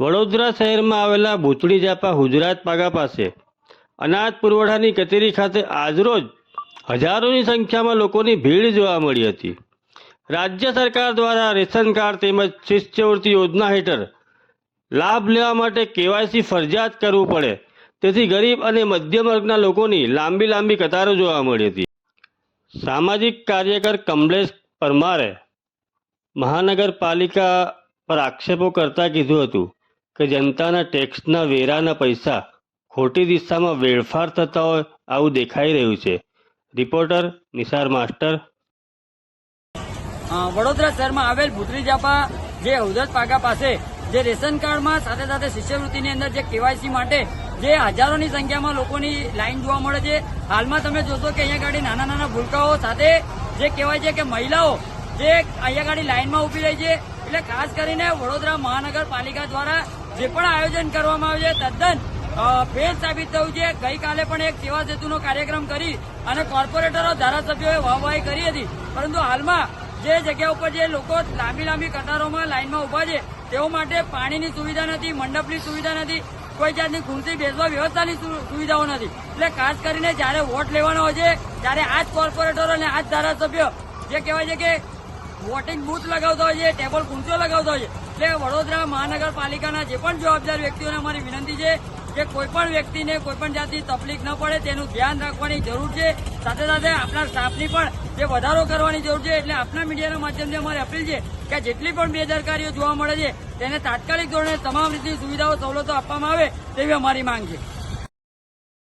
વડોદરા શહેરમાં આવેલા ભૂતળી જાપા ગુજરાત પાગા પાસે અનાજ પુરવઠાની કચેરી ખાતે આજરોજ હજારોની સંખ્યામાં લોકોની ભીડ જોવા મળી હતી. રાજ્ય સરકાર દ્વારા રેશન કાર્ડ તેમજ શિષ્યવૃત્તિ યોજના હેઠળ લાભ લેવા માટે કેવાયસી ફરજિયાત કરવું પડે. તેથી ગરીબ અને મધ્યમ વર્ગના લોકોની લાંબી લાંબી કતારો જોવા મળી હતી. સામાજિક કાર્યકર કમલેશ પરમારે મહાનગરપાલિકા પર આક્ષેપો કરતા કીધું હતું. કે જનતાના ટેક્સના વેરાના પૈસા ખોટી દિશામાં વેડફાર થતા હોય આવું દેખાઈ રહ્યું છે. Reporter Nisar master. વડોદરા શહેરમાં આવેલ ભૂતરી જે હૌદત પાગા પાસે, જે રેશન કાર્ડમાં સાથે સાથે શિષ્યવૃત્તિની અંદર જે કેવાયસી માટે જે હજારોની સંખ્યામાં લોકોની લાઈન જોવા મળે છે. હાલમાં તમે જોશો કે અહીંયા ગાડી નાના નાના ભૂલકાઓ સાથે જે કહેવાય છે કે મહિલાઓ જે અહીંયા ગાડી લાઈનમાં ઊભી રહી છે. એટલે ખાસ કરીને વડોદરા મહાનગરપાલિકા દ્વારા જે પણ આયોજન કરવામાં આવ્યું છે, તદ્દન ફેલ સાબિત થયું છે. ગઈકાલે પણ એક સેવા સેતુનો કાર્યક્રમ કરી અને કોર્પોરેટરો, ધારાસભ્યોએ વાહવાહી કરી હતી. પરંતુ હાલમાં જે જગ્યા ઉપર જે લોકો લાંબી લાંબી કતારોમાં લાઇનમાં ઊભા છે, તેઓ માટે પાણીની સુવિધા નથી, મંડપની સુવિધા નથી, કોઈ જાતની ખુરશી બેસવા વ્યવસ્થાની સુવિધાઓ નથી. એટલે ખાસ કરીને જ્યારે વોટ લેવાનો હોય છે, ત્યારે આ જ કોર્પોરેટરો અને આ જ ધારાસભ્યો જે કહેવાય છે કે વોટિંગ બુથ લગાવતા છે, ટેબલ કુંચો લગાવતા હોય છે. એટલે વડોદરા મહાનગરપાલિકાના જે પણ જવાબદાર વ્યક્તિઓને અમારી વિનંતી છે કે કોઈપણ વ્યક્તિને કોઈપણ જાતની તકલીફ ન પડે, તેનું ધ્યાન રાખવાની જરૂર છે. સાથે સાથે આપણા સ્ટાફની પણ જે વધારો કરવાની જરૂર છે. એટલે આપણા મીડિયાના માધ્યમથી અમારી અપીલ છે કે જેટલી પણ બેદરકારીઓ જોવા મળે છે, તેને તાત્કાલિક ધોરણે તમામ રીતની સુવિધાઓ સવલતો આપવામાં આવે તેવી અમારી માંગ છે.